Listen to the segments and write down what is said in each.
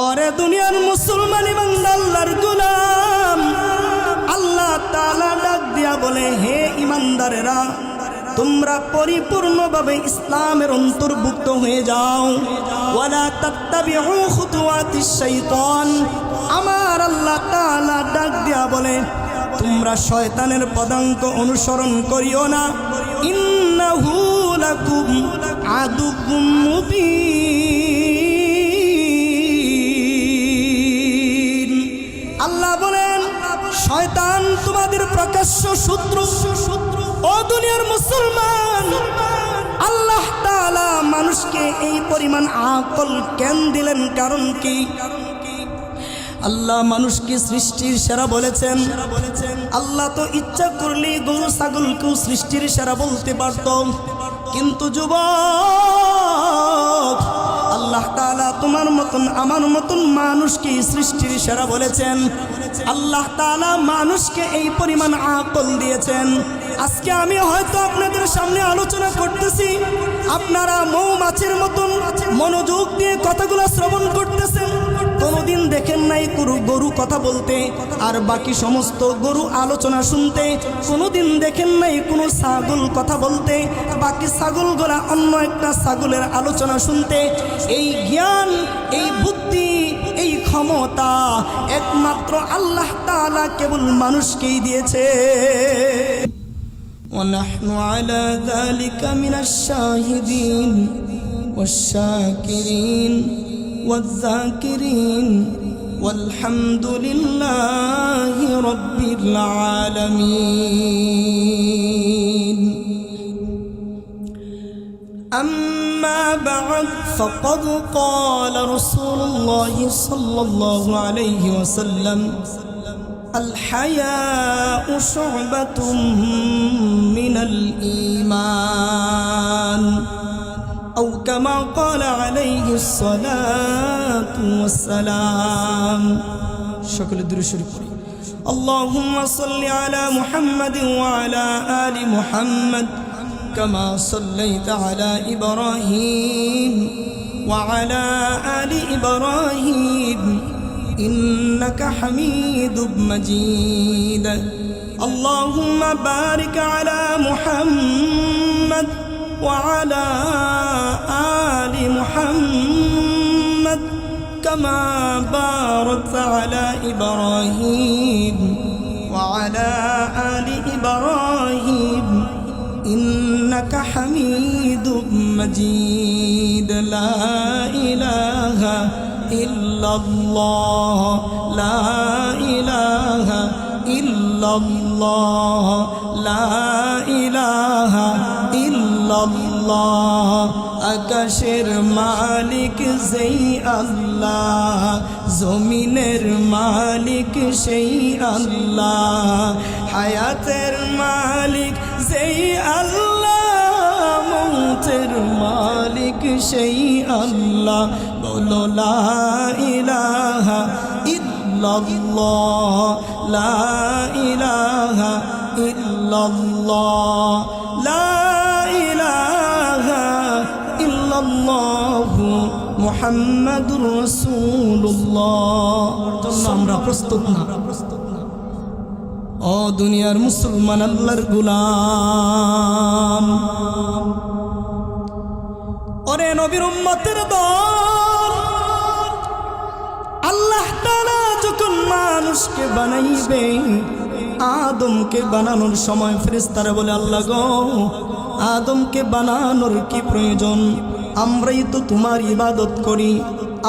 ওরে দুনিয়ার মুসলমান ইমানদার আল্লাহর গুলাম। আল্লাহ তালা ডাক দিয়া বলে, হে ইমানদারেরা, তোমরা পরিপূর্ণভাবে ইসলামের অন্তর্ভুক্ত হয়ে যাও। আমার আল্লাহ তাআলা ডাক দিয়া বলে, তোমরা শয়তানের পদাঙ্ক অনুসরণ করিও না। ইন্নাহু লাকুম আদুকুম মুবিন। শয়তান তোমাদের প্রকাশ্য শত্রু শত্রু ও দুনিয়ার মুসলমান। আল্লাহ তাআলা মানুষকে এই পরিমাণ আকল কেন দিলেন, কারণ কি? আল্লাহ মানুষকে সৃষ্টির সেরা বলেছেন। আল্লাহ তো ইচ্ছা করলে গরু, ছাগলকেও সৃষ্টির সেরা বলতে পারত। কিন্তু যুবক আল্লাহ তালা তোমার মতন, আমার মতন মানুষকে সৃষ্টির সেরা বলেছেন। আল্লাহ তালা মানুষকে এই পরিমাণ আকল দিয়েছেন। আজকে আমি হয়তো আপনাদের সামনে আলোচনা করতেছি, আপনারা মৌমাছির মতন মনোযোগ দিয়ে কথাগুলো শ্রবণ করতেছেন। কোনোদিন দেখেন নাই গরু গরু কথা বলতে আর বাকি সমস্ত গরু আলোচনা শুনতে কোনোদিন দেখেন নাই কোনো ছাগল কথা বলতে বাকি ছাগলগুলা অন্য একটা ছাগলের আলোচনা শুনতে এই জ্ঞান এই বুদ্ধি এই ক্ষমতা একমাত্র আল্লাহ তাআলা কেবল মানুষকেই দিয়েছে ونحن على ذلك من الشاهدين والشاكرين والذاكرين والحمد لله رب العالمين. أما بعد فقد قال رسول الله صلى الله عليه وسلم الحياء شعبة من الإيمان. أو كما قال عليه الصلاة والسلام. شكل الدرشري اللهم صل على محمد وعلى آل محمد كما صليت على إبراهيم وعلى آل إبراهيم إنك حميد مجيد. اللهم بارك على محمد وعلى آل محمد كما باركت على إبراهيم وعلى آل إبراهيم إنك حميد مجيد. لا إله إلا الله. لا إله إلا الله. لا إله আল্লাহ আকাশের মালিক সেই আল্লাহ, জমিনের মালিক সেই আল্লাহ, হায়াতের মালিক সেই আল্লাহ, মৌতের মালিক সেই আল্লাহ। বলো, লা ইলাহা ইল্লাল্লাহ, লা ইলাহা ইল্লাল্লাহ, লা মুহাম্মাদুর রাসূলুল্লাহ। আমরা প্রস্তুত ও দুনিয়ার মুসলমান আল্লাহর গুলাম। ওরে নবীর উম্মতের দল। আল্লাহ তাআলা যখন মানুষকে বানাইবে, আদমকে বানানোর সময় ফেরেশতারা বলে, আল্লাহ গো, আদমকে বানানোর কি প্রয়োজন? আমরাই তো তোমার ইবাদত করি,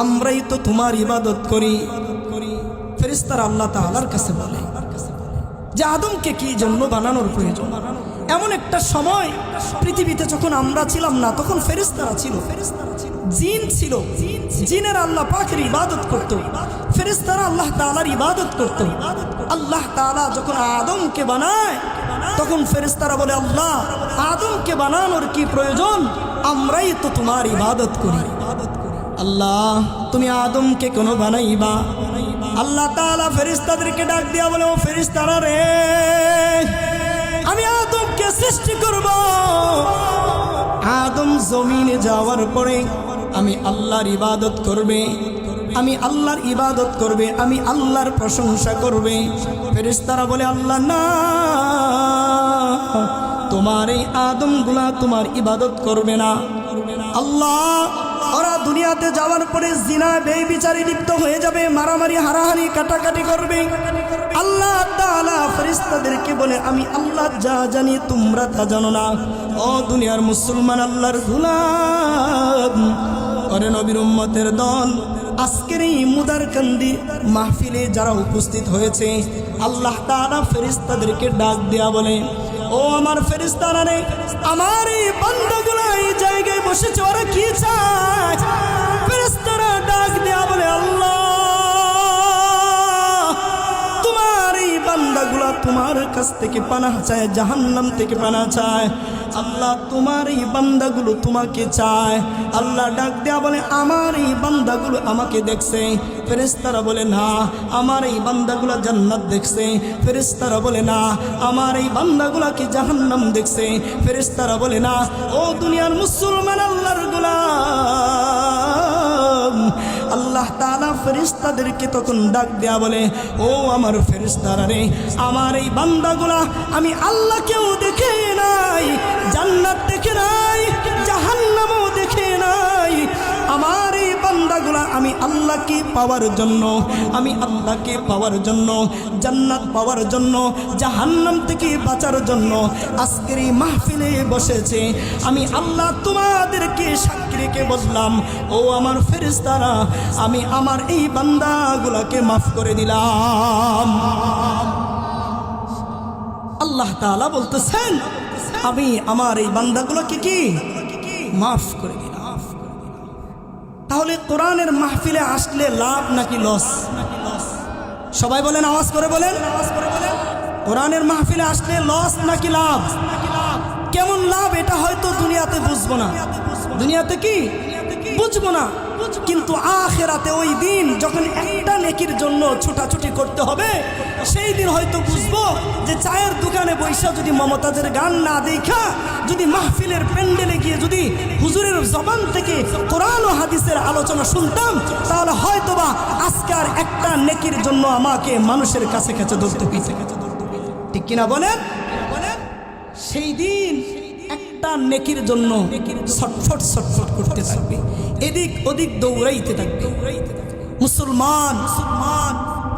আমরাই তো তোমার ইবাদত করি। ফেরেশতারা আল্লাহ তাআলার কাছে বলে, যে আদমকে কি জন্য বানানোর প্রয়োজন? এমন একটা সময় পৃথিবীতে যখন আমরা ছিলাম না, তখন ফেরিস্তারা ছিল। জিন ছিল। জিনের আল্লাহ পাখের ইবাদত করত। ফেরেস্তারা আল্লাহ তালার ইবাদত করত। আল্লাহ তালা যখন আদমকে বানায়, তখন ফেরেস্তারা বলে, আল্লাহ, আদমকে বানানোর কি প্রয়োজন? আমরাই তো তোমার ইবাদত করি। আল্লাহ, তুমি আদমকে কোনো বানাইবা? আল্লাহ তালা ফেরেশতাদেরকে ডাক দিয়া বলে, ও ফেরেশতারা রে, আমি আদমকে সৃষ্টি করব। আদম জমিনে যাওয়ার পরে আমি আল্লাহর ইবাদত করবে, আমি আল্লাহর ইবাদত করবে, আমি আল্লাহর প্রশংসা করবে। ফেরিস্তারা বলে, আল্লাহ না। তোমার এই আদমগুলা তোমার ইবাদত করবে না। আল্লাহ, ওরা দুনিয়াতে যাওয়ার পরে জিনা বেই বিচারে লিপ্ত হয়ে যাবে, মারামারি, হারাহারি, কাটাকাটি করবে। আল্লাহ তাআলা ফেরেশতাদেরকে বলে, আমি আল্লাহ যা জানি তোমরা তা জানো না। ও দুনিয়ার মুসলমান আল্লাহর গুলাম, ওরে নবীর উম্মতের দল, আজকের এই মুদারকান্দি মাহফিলে যারা উপস্থিত হয়েছে, আল্লাহ তাআলা ফেরিস্তাদেরকে ডাক দেয়া বলে ও আমার ফেরিস্তারা রে, আমার এই বান্দাগুলো এই জায়গায় বসেছে, ওরা কি চায়? ফেরিস্তারা ডাক দেয়া বলে, আল্লাহ বান্দাগুলা তোমার কাছ থেকে পানাহ চায়, জাহান্নাম থেকে পানা চায়। আল্লাহ তোমার এই বান্দাগুলো তোমাকে চায়। আল্লাহ ডাক দেয়া বলে, আমার এই বান্দাগুলো আমাকে দেখছে। ফেরেস্তারা বলে, না, আমার এই বান্দাগুলা জান্নাত দেখছে। ফেরেস্তারা বলে, না, আমার এই বান্দাগুলাকে জাহান্নাম দেখছে। ফেরেস্তারা বলে, না, ও দুনিয়ার মুসলমান আল্লাহর গোলাম আল্লাহ তালা ফেরিস্তাদেরকে তখন ডাক দেয়া বলে, ও আমার ফেরিস্তারা রে, আমার এই বান্দাগুলা আমি আল্লাহ কেউ দেখে নাই, জান্নাত দেখে নাই, জাহান্নামও দেখে নাই, আমার বান্দাগুলা আমি আল্লাহকে পাওয়ার জন্য, আমি আল্লাহকে পাওয়ার জন্য, জান্নাত পাওয়ার জন্য, জাহান্নাম থেকে বাঁচার জন্য আজকের এই মাহফিলে বসেছে। আমি আল্লাহ তোমাদেরকে সাক্ষী রেখে বললাম ও আমার ফেরেশতারা, আমি আমার এই বান্দাগুলাকে মাফ করে দিলাম। আল্লাহ তাআলা বলতেছেন, আমি আমার এই বান্দাগুলোকে কি? মাফ করে দিলাম। তাহলে কোরআনের মাহফিলে আসলে লাভ নাকি লস সবাই বলেন, আওয়াজ করে বলেন। আওয়াজ করে বলেন কোরআনের মাহফিলে আসলে লস নাকি লাভ? কেমন লাভ এটা হয়তো দুনিয়াতে বুঝব না। দুনিয়াতে কি? বুঝব না। কিন্তু আখেরাতে ওই দিন যখন একটা নেকির জন্য ছুটাছুটি করতে হবে সেই দিন হয়তো বুঝব যে চায়ের দোকানে বৈশা যদি মমতাজের গান না দেখা, যদি মাহফিলের প্যান্ডেলে গিয়ে যদি হুজুরের জবান থেকে কোরআন ও হাদিসের আলোচনা শুনতাম, তাহলে হয়তোবা আজকে আর একটা নেকির জন্য আমাকে মানুষের কাছে কাছে ধরতে হইতে। ঠিক কিনা বলেন? সেই দিন একটা নেকির জন্য ছটফট ছটফট করতে থাকবে। এদিক ওদিক দৌড়াইতে থাকবে। মুসলমান মুসলমান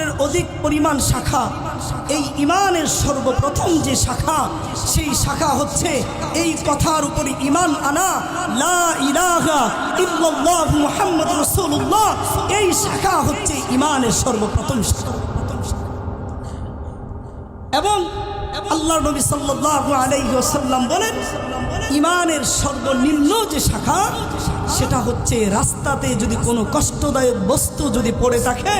সত্তরের অধিক পরিমাণ শাখা, এই ইমানের সর্বপ্রথম যে শাখা, সেই শাখা হচ্ছে এই কথার উপরে ইমান আনা, লা ইলাহা মুহাম্মাদুর রাসূলুল্লাহ। এই শাখা হচ্ছে ইমানের সর্বপ্রথম শাখা। এবং আল্লাহ নবী সাল্লাল্লাহু আলাইহি ওয়াসাল্লাম বলেন ইমানের সর্বনিম্ন যে শাখা, সেটা হচ্ছে রাস্তাতে যদি কোনো কষ্টদায়ক বস্তু যদি পড়ে থাকে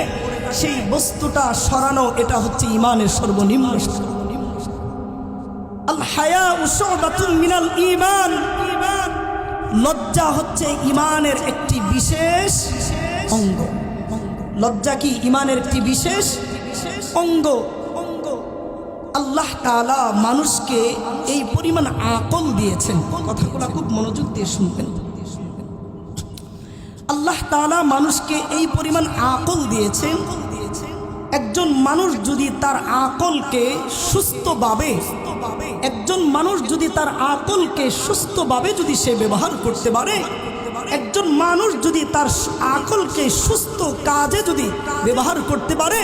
সেই বস্তুটা সরানো, এটা হচ্ছে ইমানের সর্বনিম্ন ঈমান। লজ্জা হচ্ছে ইমানের একটি বিশেষ অঙ্গ। লজ্জা কি ইমানের একটি বিশেষ অঙ্গ অঙ্গ? আল্লাহ তাআলা মানুষকে এই পরিমাণ আকল দিয়েছেন। কথাগুলো খুব মনোযোগ দিয়ে শুনবেন। তাআলা মানুষকে এই পরিমাণ আকল দিয়েছেন একজন মানুষ যদি তার আকলকে সুস্থভাবে, একজন মানুষ যদি তার আকলকে সুস্থভাবে যদি সে ব্যবহার করতে পারে, একজন মানুষ যদি তার আকলকে সুস্থ কাজে যদি ব্যবহার করতে পারে,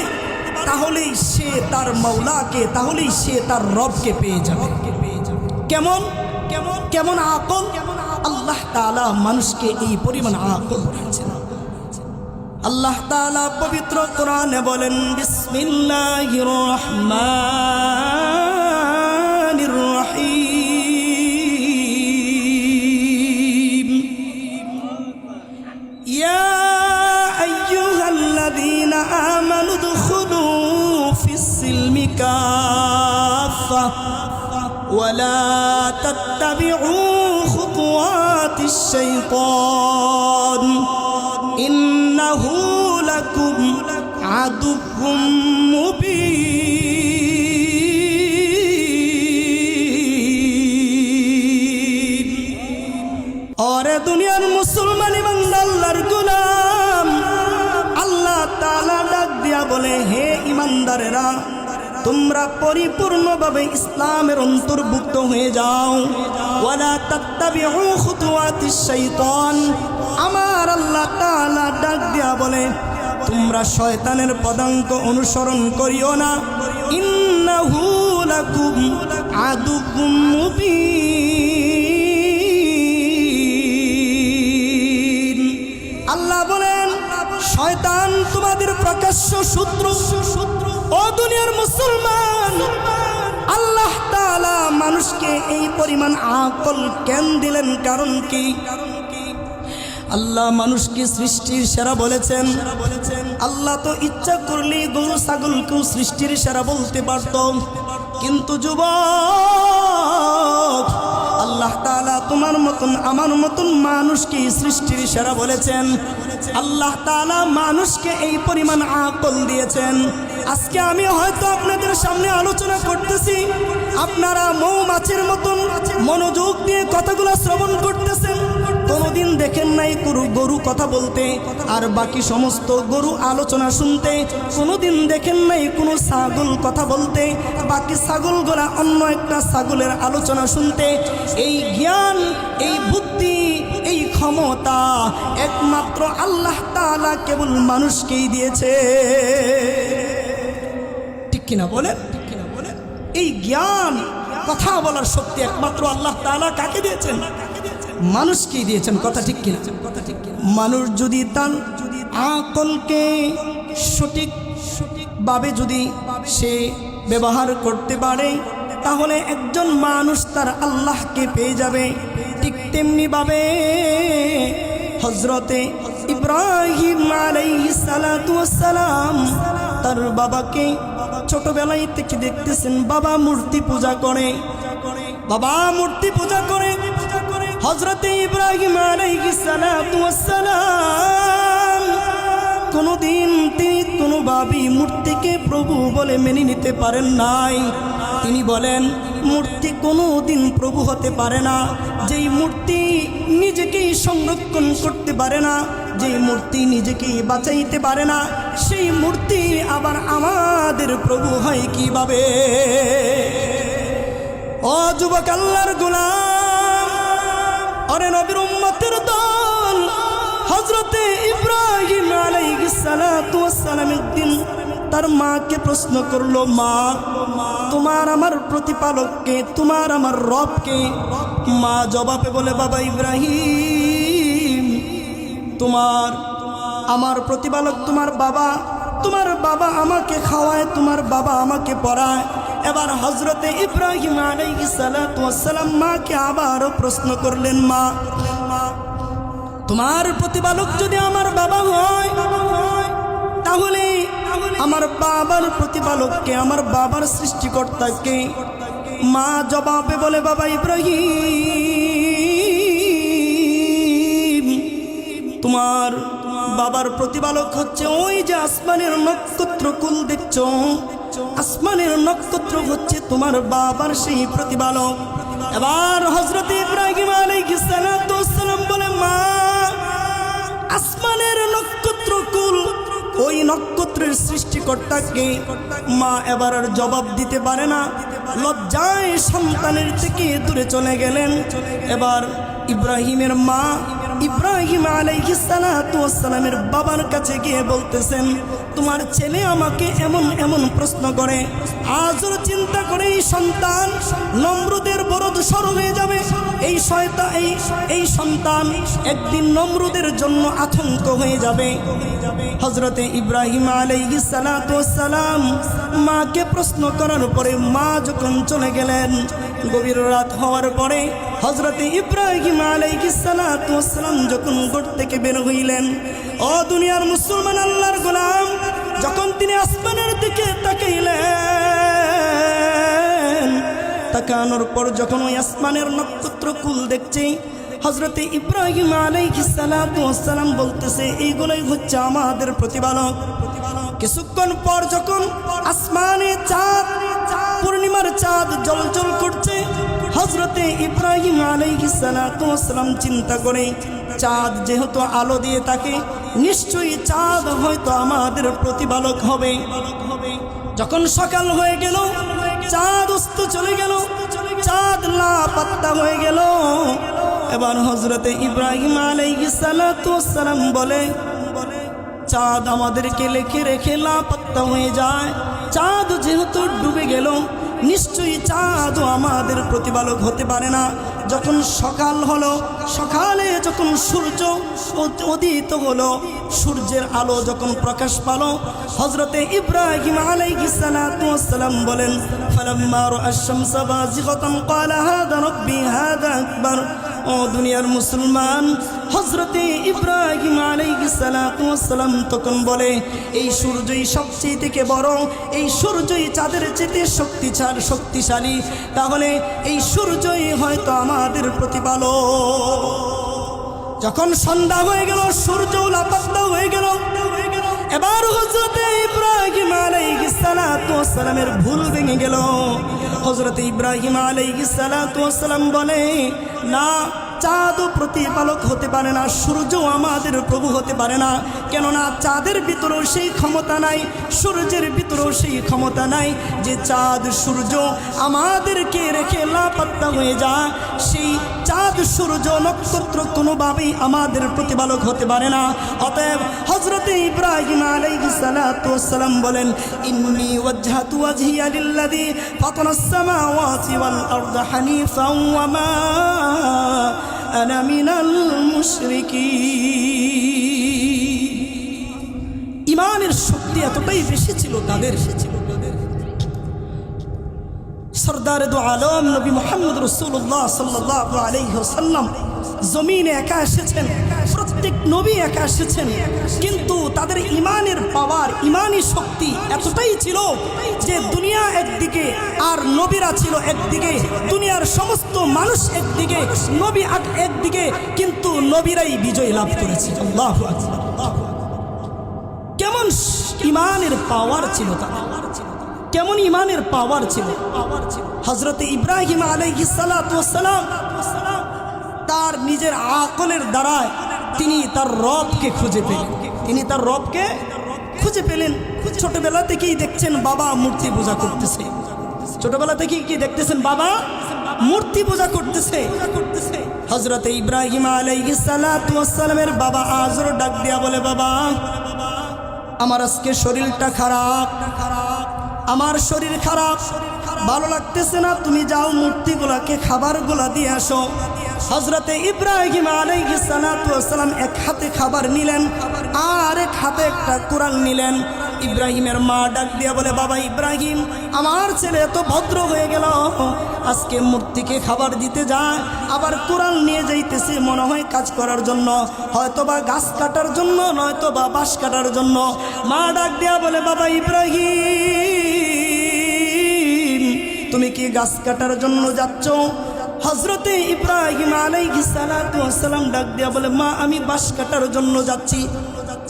তাহলেই সে তার মৌলাকে তাহলেই সে তার রবকে পেয়ে যাবে। কেমন? কেমন? কেমন আকল? আল্লাহ তালা মানুষকে এই পরিমাণ আকল আল্লাহ তালা পবিত্র কোরআনে বলেন বিসমিল্লাহ রহমানির ইমানদারেরা তোমরা পরিপূর্ণভাবে ইসলামের অন্তর্ভুক্ত হয়ে যাও। আমার আল্লাহ ডাক দিয়া বলে, তোমরা শয়তানের পদাঙ্ক অনুসরণ করিও না। আল্লাহ বলেন, শয়তান তোমাদের প্রকাশ্য শত্রু শত্রু ও দুনিয়ার মুসলমান, আল্লাহ তাআলা মানুষকে এই পরিমাণ আকল কেন দিলেন, কারণ কি? আল্লাহ মানুষকে সৃষ্টির সেরা বলেছেন। আল্লাহ তো ইচ্ছা করলেই গরু, ছাগলকেও সৃষ্টির সেরা বলতে পারত। কিন্তু যুবক আল্লাহ তালা তোমার মতন, আমার মতন মানুষকে সৃষ্টির সেরা বলেছেন। আল্লাহ তালা মানুষকে এই পরিমাণ আকল দিয়েছেন। আজকে আমি হয়তো আপনাদের সামনে আলোচনা করতেছি আপনারা মৌমাছির মতন মনোযোগ দিয়ে কথাগুলো শ্রবণ করতেছেন, কোনোদিন দেখেন নাই গরু গরু কথা বলতে, আর বাকি সমস্ত গরু আলোচনা শুনতে, কোনোদিন দেখেন নাই কোনো ছাগল কথা বলতে, বাকি ছাগলগুলা অন্য একটা ছাগলের আলোচনা শুনতে। এই জ্ঞান, এই বুদ্ধি, এই ক্ষমতা একমাত্র আল্লাহ তাআলা কেবল মানুষকেই দিয়েছে। ঠিক কিনা বলেন? এই জ্ঞান, কথা বলার শক্তি একমাত্র আল্লাহ তালা কাকে দিয়েছেন? মানুষকেই দিয়েছেন, কথা ঠিক কিনা? কথা ঠিক মানুষ যদি তার আকলকে সঠিক সঠিকভাবে যদি সে ব্যবহার করতে পারে, তাহলে একজন মানুষ তার আল্লাহকে পেয়ে যাবে। ঠিক তেমনিভাবে হজরতে ইব্রাহিম সালাম তার বাবাকে ছোটবেলায় থেকে দেখতেছেন, বাবা মূর্তি পূজা করে। বাবা মূর্তি পূজা করে। হজরতে ইব্রাহিম সালাম কোনোদিন তিনি কোনোভাবেই মূর্তিকে প্রভু বলে মেনে নিতে পারেন নাই। তিনি বলেন, মূর্তি কোনো দিন প্রভু হতে পারে না। যেই মূর্তি নিজেকেই সংরক্ষণ করতে পারে না যেই মূর্তি নিজেকে বাঁচাইতে পারে না, সেই মূর্তি আবার আমাদের প্রভু হয় কীভাবে? ও যুবক আল্লাহর গুলাম অরে নবীর উম্মতের দল হজরতে ইব্রাহিম একদিন তার মাকে প্রশ্ন করল, মা, তোমার আমার প্রতিপালককে, তোমার আমার রবকে? মা জবাবে বলে, বাবা ইব্রাহিম তোমার, আমার প্রতিপালক তোমার বাবা তোমার বাবা আমাকে খাওয়ায়, তোমার বাবা আমাকে পড়ায়। এবার হজরতে ইব্রাহিম আলাইহিস সালাতু ওয়াস সালাম মাকে আবারও প্রশ্ন করলেন, মা, তোমার প্রতিপালক যদি আমার বাবা হয়, তাহলে আমার বাবার প্রতিপালককে, আমার বাবার সৃষ্টিকর্তাকে মা জবাবে বলে, বাবা ইব্রাহিম তোমার বাবার প্রতিপালক হচ্ছে ওই যে আসমানের নক্ষত্র কুল দেখছ? আসমানের নক্ষত্র হচ্ছে তোমার বাবার সেই প্রতিপালক। এবার হজরত ইব্রাহিম আলাইহিস সালাম বলে, মা, আসমানের নক্ষত্র কুল, ওই নক্ষত্রের সৃষ্টিকর্তাকে মা এবার আর জবাব দিতে পারে না। লজ্জায় সন্তানের থেকে দূরে চলে গেলেন। এবার ইব্রাহিমের মা ইব্রাহিম আলাইহিসালামের বাবার কাছে গিয়ে বলতেছেন, তোমার ছেলে আমাকে এমন এমন প্রশ্ন করে। আজও চিন্তা করে সন্তান নমরুদের বড় দূষর হয়ে যাবে। এই শয়তা, এই এই সন্তান একদিন নমরুদের জন্য আতঙ্ক হয়ে যাবে। হজরতে ইব্রাহিম আলাইহিসালাম মাকে প্রশ্ন করার পরে মা যখন চলে গেলেন, গভীর রাত হওয়ার পরে হজরতে ইব্রাহিম আলাইহিসালাম যখন গোট থেকে বের হইলেন, ও দুনিয়ার মুসলমান আল্লাহর গোলাম, যখন তিনি আসমানের দিকে তাকাইলেন তাকানোর পর যখন ওই আসমানের নক্ষত্র কুল দেখছে হজরতে ইব্রাহিম আলাইহিসালাম বলতেছে, এইগুলোই হচ্ছে আমাদের প্রতিপালক। কিছুক্ষণ পর যখন আসমানে চাঁদ, পূর্ণিমার চাঁদ জলজল করছে হজরতে ইব্রাহিম আলাইহিসালাম চিন্তা করে, চাঁদ যেহেতু আলো দিয়ে থাকে নিশ্চয়ই চাঁদ হয়তো আমাদের প্রতিপালক হবে। যখন সকাল হয়ে গেল চাঁদ উস্ত চলে গেল। চাঁদ লাপাত্তা হয়ে গেল। এবার হজরতে ইব্রাহিম আলাইসালাম বলে, চাঁদ আমাদেরকে লেখে রেখে লাপাত্তা হয়ে যায়। চাঁদ যেহেতু ডুবে গেল নিশ্চয়ই চাঁদও আমাদের প্রতিপালক হতে পারে না। যখন সকাল হলো, সকালে যখন সূর্য উদ- উদিত হলো, সূর্যের আলো যখন প্রকাশ পাল হজরতে ইব্রাহিম আলাইসালাম বলেন, ফালাম্মা রাআশ শামসা বাযিগাতান, ক্বালা হাদা রাব্বি হাদা ও দুনিয়ার মুসলমান হজরতে ইব্রাহিম আলাইহিসসালাম তখন বলে, এই সূর্যই সবচেয়ে থেকে বড়, এই সূর্যই চাঁদের চেতে শক্তিশাল, শক্তিশালী। তাহলে এই সূর্যই হয়তো আমাদের প্রতিপালক। যখন সন্ধ্যা হয়ে গেল, সূর্য লাপাত্তা হয়ে গেল, এবার হজরতে ইব্রাহিম আলাইহিসসালামের ভুল ভেঙে গেল। হজরতে ইব্রাহিম আলাইহিসসালাম বলে, না, চাঁদও প্রতিপালক হতে পারে না সূর্য আমাদের প্রভু হতে পারে না। কেননা চাঁদের ভিতরেও সেই ক্ষমতা নাই, সূর্যের ভিতরেও সেই ক্ষমতা নাই। যে চাঁদ, সূর্য আমাদেরকে রেখে লাপাত্তা হয়ে যা সেই চাঁদ, সূর্য নক্ষত্র কোনোভাবেই আমাদের প্রতিপালক হতে পারে না। অতএব হজরতে ইব্রাহিম আলাইহিসসালাম বলেন, ইন্নি ওয়াজহাতু ওয়াজহিয়া লিল্লাযী ফাতারাস সামাওয়াতি ওয়াল আরদা ওয়া মা আনা মিনাল ইমানের শক্তি এতটাই বেশি ছিল, তাদের সর্দার দু আলম নবী মোহাম্মদ রসুল্লাহ সাল্লাহ আলাইসাল্লাম জমিনে একা এসেছেন। প্রত্যেক নবী একা এসেছেন। কিন্তু তাদের ইমানের পাওয়ার, ইমানি শক্তি এতটাই ছিল যে দুনিয়া একদিকে আর নবীরা ছিল একদিকে, দুনিয়ার সমস্ত মানুষ একদিকে, নবী আক- একদিকে, কিন্তু নবীরাই বিজয় লাভ করেছে। কেমন ইমানের পাওয়ার ছিল তাদের? কেমন ইমানের পাওয়ার ছিল? হজরত ইব্রাহিম আলাইহিসালাম তার নিজের আকলের দ্বারায় তিনি তার রবকে খুঁজে পেলেন। তিনি তার রবকে খুঁজে পেলেন। ছোটবেলা থেকেই দেখছেন বাবা মূর্তি পূজা করতেছে। ছোটবেলা থেকেই কি দেখতেছেন বাবা? মূর্তি পূজা করতেছে। হজরত ইব্রাহিম আলাইহিসালামের বাবা আজর ডাক দিয়া বলে, বাবা, আমার আজকে শরীরটা খারাপ। আমার শরীর খারাপ। ভালো লাগতেছে না? তুমি যাও মূর্তিগুলাকে, খাবারগুলা দিয়ে আসো। হজরতে ইব্রাহিম আলাইসালাম এক হাতে খাবার নিলেন আর এক হাতে একটা কোরআন নিলেন। ইব্রাহিমের মা ডাক দিয়া বলে, বাবা ইব্রাহিম, আমার ছেলে এত ভদ্র হয়ে গেল। আজকে মূর্তিকে খাবার দিতে যায় আবার কোরআন নিয়ে যাইতেছে, মনে হয় কাজ করার জন্য। হয়তো বা গাছ কাটার জন্য নয়তো বা বাঁশ কাটার জন্য। মা ডাক দিয়া বলে, বাবা ইব্রাহিম, তুমি কি গাছ কাটার জন্য যাচ্ছ? হজরতে ইব্রাহিম আলাইহিসালাম ডাক দিয়া বলে, মা, আমি বাঁশ কাটার জন্য যাচ্ছি।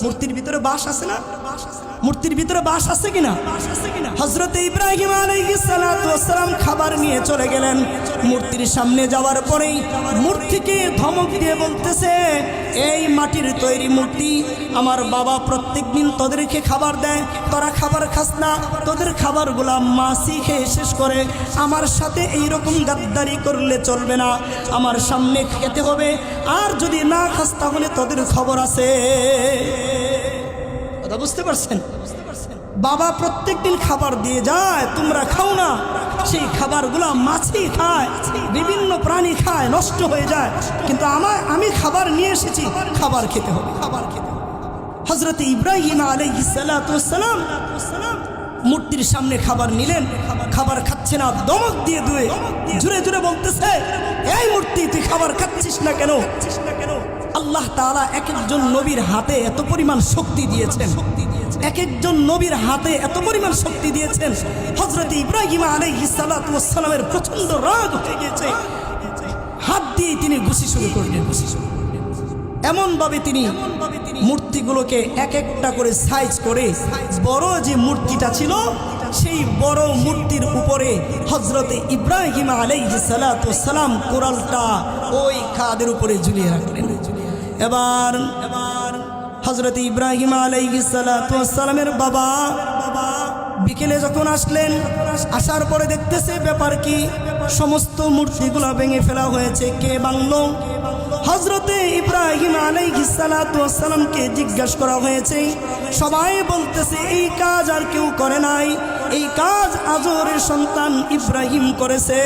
মূর্তির ভিতরে বাঁশ আছে না? মূর্তির ভিতরে বাস আছে কিনা? হজরতে ইব্রাহিম আলাইহিসালাম খাবার নিয়ে চলে গেলেন। মূর্তির সামনে যাওয়ার পরেই মূর্তিকে ধমক দিয়ে বলতেছে, এই মাটির তৈরি মূর্তি, আমার বাবা প্রত্যেক দিন তোদেরকে খাবার দেয়। তোরা খাবার খাস না, তোদের খাবারগুলা মাসি খেয়ে শেষ করে। আমার সাথে এই রকম গাদ্দারি করলে চলবে না। আমার সামনে খেতে হবে। আর যদি না খাস, তাহলে তোদের খবর আছে। কথা বুঝতে পারছেন? বাবা প্রত্যেক দিন খাবার দিয়ে যায়, তোমরা খাও না। সেই খাবারগুলো মাছি খায়, বিভিন্ন প্রাণী খায়, নষ্ট হয়ে যায়। কিন্তু আমার আমি খাবার নিয়ে এসেছি, খাবার খেতে হবে। খাবার খেতে হজরত ইব্রাহিম আলাইসালাম মূর্তির সামনে খাবার নিলেন, খাবার খাচ্ছে না, দমক দিয়ে দুয়ে জুড়ে জুড়ে বলতেছে, এই মূর্তি, তুই খাবার খাচ্ছিস না কেন? আল্লাহ তাআলা এক একজন নবীর হাতে এত পরিমাণ শক্তি দিয়েছেন। এক একজন নবীর হাতে এত পরিমাণ শক্তি দিয়েছেন। হজরত ইব্রাহিম আলাইহিসালামের প্রচণ্ড রাগ হয়ে গেছে। হাত দিয়ে তিনি ঘুষি শুরু করলেন। ঘুষি শুরু এমনভাবে তিনি মূর্তিগুলোকে এক একটা করে সাইজ করে বড় যে মূর্তিটা ছিল, সেই বড় মূর্তির উপরে হজরতে ইব্রাহিম সালাম কোরালটা ওই খাদের উপরে ঝুলিয়ে রাখলেন। এবার হজরত ইব্রাহিম সালামের বাবা বাবা বিকেলে যখন আসলেন, আসার পরে দেখতেছে ব্যাপার কি? সমস্ত মূর্তিগুলো ভেঙে ফেলা হয়েছে। কে বাংলো হজরতে ইব্রাহিম আলাইসালামকে জিজ্ঞাসা করা হয়েছে। সবাই বলতেছে, এই কাজ আর কেউ করে নাই। এই কাজ আজরের সন্তান ইব্রাহিম করেছে।